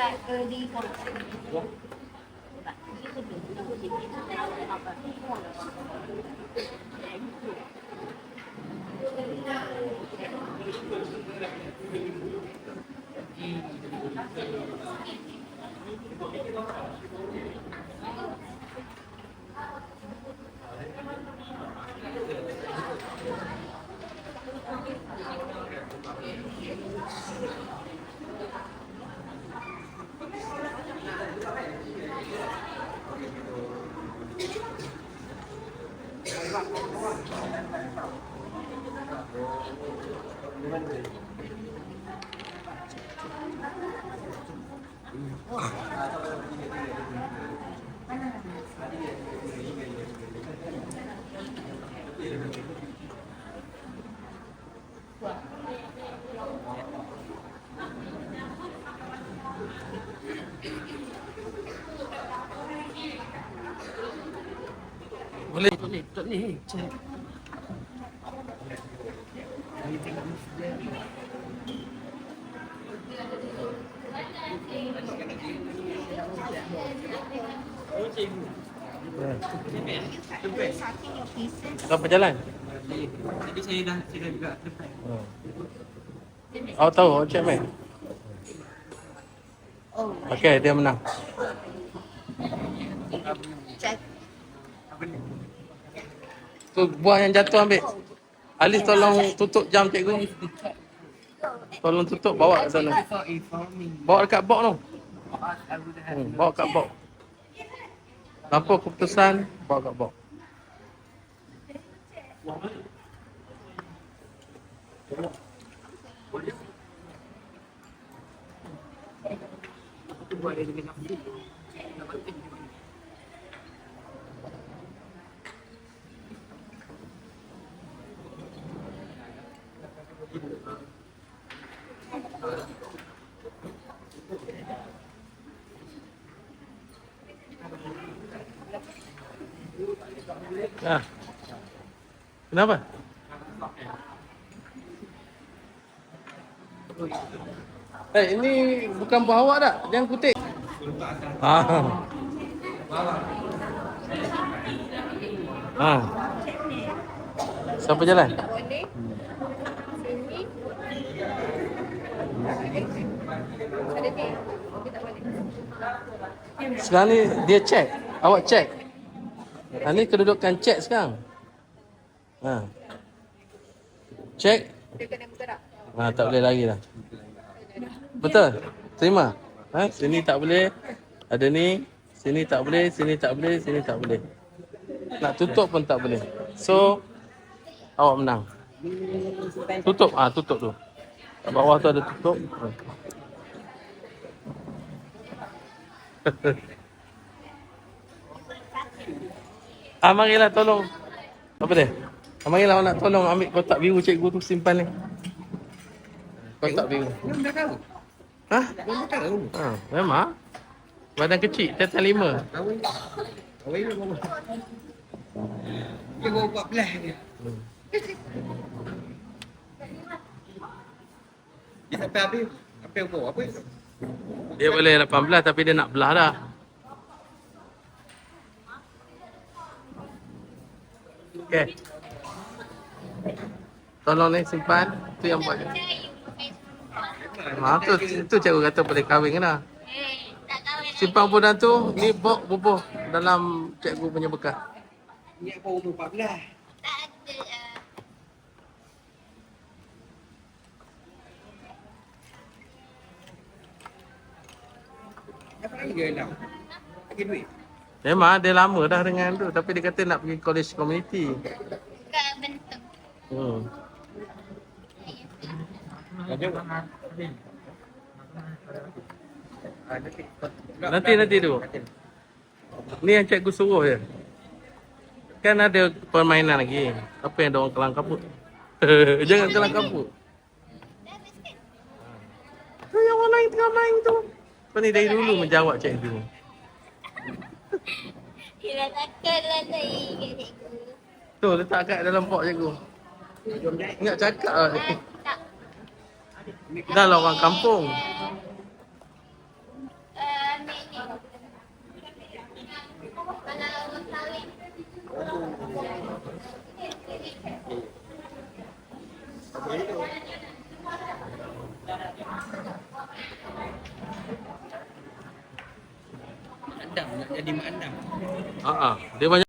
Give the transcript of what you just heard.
さい。いい。Thank you. Boleh. Boleh, tak ni. Cek. starting your pieces. Berapa jalan? Jadi saya dah saya dah juga depan. Hmm. Awak tahu, awak check mai. Oh, Okey, dia menang. check. Ni? Tu buah yang jatuh ambil. Alis tolong tutup jam cikgu. Tolong tutup bawa ke sana. Bawa dekat box tu. Hmm, bawa kat box. Apa keputusan? Bawa kat box. tu buat dia dengan Ha. Kenapa? Eh, ini bukan buah awak tak? Jangan kutip. Ah. Ah. Siapa jalan? Sekarang ni dia check. Awak check. Ha, ni kedudukan check sekarang. Ha. Bergerak. Ha, tak boleh lagi dah. Betul? Terima. Ha, sini tak boleh. Ada ni. Sini tak boleh, sini tak boleh, sini tak boleh. Nak tutup pun tak boleh. So, awak menang. Tutup. Ah, tutup tu. Kat bawah tu ada tutup. ah, marilah tolong. Apa dia? Ah, marilah awak nak tolong ambil kotak biru cikgu tu simpan ni. Kotak biru. Belum dah tahu. Ha? Belum dah tahu. Ha, memang. Badan kecil, tetan lima. Tahu ini bawa. Dia bawa 14 dia. Dia sampai habis. Apa? Dia boleh 18 tapi dia nak belah dah. Okay. Tolong ni simpan. Tu yang buat. Ha, tu, tu cikgu kata boleh kahwin kena. Simpan budan tu, ni bok bubuh dalam cikgu punya bekas. Ni apa umur 14? Apa lagi dia nak? Lagi duit? Memang dia lama dah dengan tu tapi dia kata nak pergi college community. Bukan bentuk. Hmm. Nanti. Nanti tu. Ni yang cikgu suruh je. Kan ada permainan lagi. Apa yang ada orang kelang kabut? Jangan kelang kabut. Tu yang orang lain tengah main tu. Kau ni dari dulu menjawab cikgu. Kinatakan lagi ke cikgu. Tu letak kat dalam pot cikgu. Ingat cakap lah. Ah, tak. Dah lah orang kampung. Uh, ni, ni. Kalau kahwin. Thank you. Adam nak jadi mak Adam. Ah, ah. Dia banyak